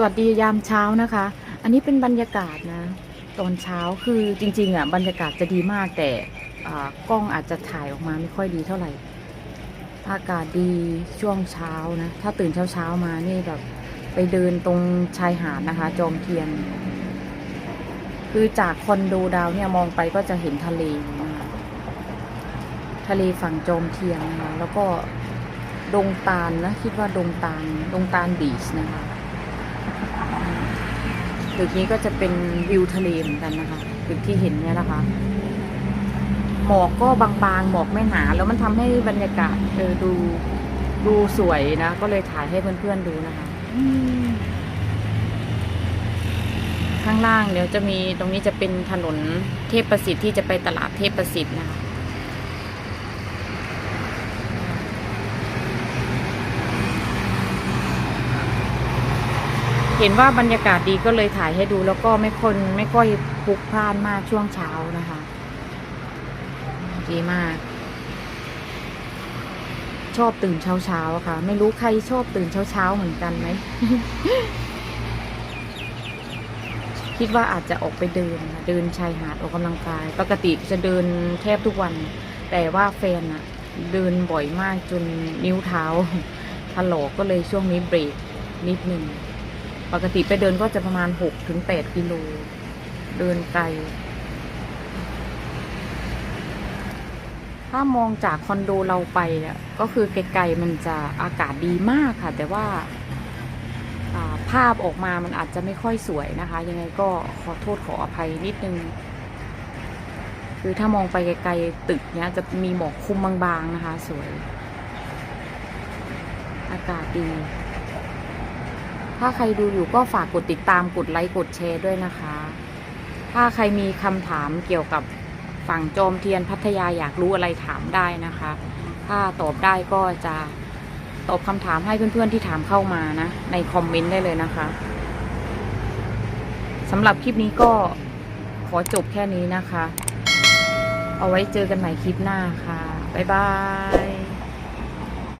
สวัสดียามเช้านะคะ อันนี้เป็นบรรยากาศนะ ตอนเช้าคือจริง ๆ อะ บรรยากาศจะดีมากแต่กล้องอาจจะถ่ายออกมาไม่ค่อยดีเท่าไหร่ อากาศดีช่วงเช้านะ ถ้าตื่นเช้าๆมานี่แบบไปเดินตรงชายหาดนะคะ จอมเทียน คือจากคอนโดดาวเนี่ยมองไปก็จะเห็นทะเลนะคะทะเลฝั่งจอมเทียนนะคะแล้วก็ดงตาลนะ คิดว่าดงตาลดงตาลบีชนะคะ ตึกนี้ก็จะเป็นวิวทะเลเหมือนกันนะคะตึกที่เห็นเนี่ยนะคะหมอกก็บางๆหมอกไม่หนา แล้วมันทำให้บรรยากาศเออดูดูสวยนะ ก็เลยถ่ายให้เพื่อนๆดูนะคะข้างล่างเดี๋ยวจะมีตรงนี้จะเป็นถนนเทพประสิทธิ์ที่จะไปตลาดเทพประสิทธิ์นะคะ เห็นว่าบรรยากาศดีก็เลยถ่ายให้ดู แล้วก็ไม่คนไม่ค่อยพลุกพล่านมากช่วงเช้านะคะ ดีมาก ชอบตื่นเช้าเช้าค่ะ ไม่รู้ใครชอบตื่นเช้าเช้าเหมือนกันไหมคิดว่าอาจจะออกไปเดินเดินชายหาดออกกำลังกาย ปกติจะเดินแทบทุกวัน แต่ว่าแฟนอะเดินบ่อยมากจนนิ้วเท้าถลอกก็เลยช่วงนี้เบรกนิดนึง ปกติไปเดินก็จะประมาณหกถึงแปดกิโล เดินไกล ถ้ามองจากคอนโดเราไปเนี่ยก็คือไกลๆมันจะอากาศดีมากค่ะ แต่ว่าอ่าภาพออกมามันอาจจะไม่ค่อยสวยนะคะ ยังไงก็ขอโทษขออภัยนิดนึง คือถ้ามองไปไกลๆตึกเนี้ยจะมีหมอกคลุมบางๆนะคะ สวย อากาศดี ถ้าใครดูอยู่ก็ฝากกดติดตามกดไลค์กดแชร์ด้วยนะคะ ถ้าใครมีคำถามเกี่ยวกับฝั่งจอมเทียนพัทยาอยากรู้อะไรถามได้นะคะ ถ้าตอบได้ก็จะตอบคำถามให้เพื่อนๆที่ถามเข้ามานะ ในคอมเมนต์ได้เลยนะคะสำหรับคลิปนี้ก็ขอจบแค่นี้นะคะ เอาไว้เจอกันใหม่คลิปหน้าค่ะ บ๊ายบาย